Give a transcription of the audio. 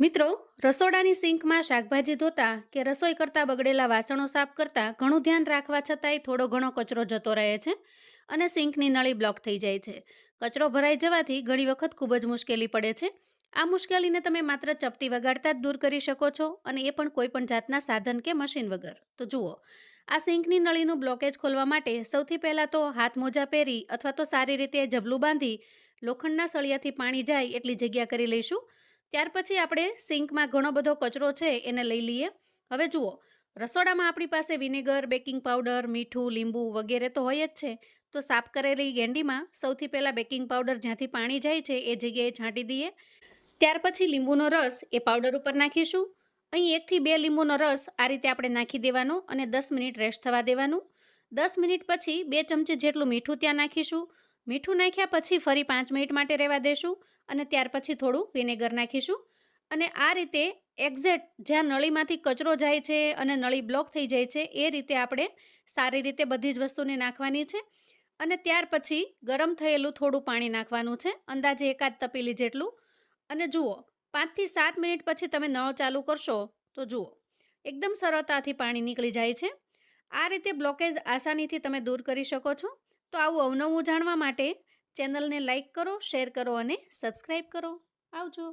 મિત્રો, રસોડાની સિંકમાં શાકભાજી ધોતા કે રસોઈ કરતાં બગડેલા વાસણો સાફ કરતાં ઘણું ધ્યાન રાખવા છતાંય થોડો ઘણો કચરો જતો રહે છે અને સિંકની નળી બ્લોક થઈ જાય છે. કચરો ભરાઈ જવાથી ઘણી વખત ખૂબ જ મુશ્કેલી પડે છે. આ મુશ્કેલીને તમે માત્ર ચપટી વગાડતા જ દૂર કરી શકો છો અને એ પણ કોઈ પણ જાતના સાધન કે મશીન વગર. તો જુઓ, આ સિંકની નળીનું બ્લોકેજ ખોલવા માટે સૌથી પહેલાં તો હાથ મોજા પહેરી અથવા તો સારી રીતે જબલું બાંધી લોખંડના સળિયાથી પાણી જાય એટલી જગ્યા કરી લઈશું. ત્યાર પછી આપણે સિંકમાં ઘણો બધો કચરો છે એને લઈ લઈએ. હવે જુઓ, રસોડામાં આપણી પાસે વિનેગર, બેકિંગ પાવડર, મીઠું, લીંબુ વગેરે તો હોય જ છે. તો સાફ કરેલી ગેંડીમાં સૌથી પહેલાં બેકિંગ પાવડર જ્યાંથી પાણી જાય છે એ જગ્યાએ છાંટી દઈએ. ત્યાર પછી લીંબુનો રસ એ પાવડર ઉપર નાખીશું. અહીં એકથી બે લીંબુનો રસ આ રીતે આપણે નાખી દેવાનો અને દસ મિનિટ રેસ્ટ થવા દેવાનું. દસ મિનિટ પછી બે ચમચી જેટલું મીઠું ત્યાં નાખીશું. મીઠું નાખ્યા પછી ફરી પાંચ મિનિટ માટે રહેવા દેશું અને ત્યાર પછી થોડું વિનેગર નાખીશું. અને આ રીતે એક્ઝેક્ટ જ્યાં નળીમાંથી કચરો જાય છે અને નળી બ્લોક થઈ જાય છે, એ રીતે આપણે સારી રીતે બધી જ વસ્તુને નાખવાની છે. અને ત્યાર પછી ગરમ થયેલું થોડું પાણી નાખવાનું છે, અંદાજે એકાદ તપેલી જેટલું. અને જુઓ, પાંચથી સાત મિનિટ પછી તમે નળ ચાલુ કરશો તો જુઓ, એકદમ સરળતાથી પાણી નીકળી જાય છે. આ રીતે બ્લોકેજ આસાનીથી તમે દૂર કરી શકો છો. તો આવું અવનવું જાણવા માટે ચેનલને લાઇક કરો શેર કરો અને સબસ્ક્રાઈબ કરો. આવજો.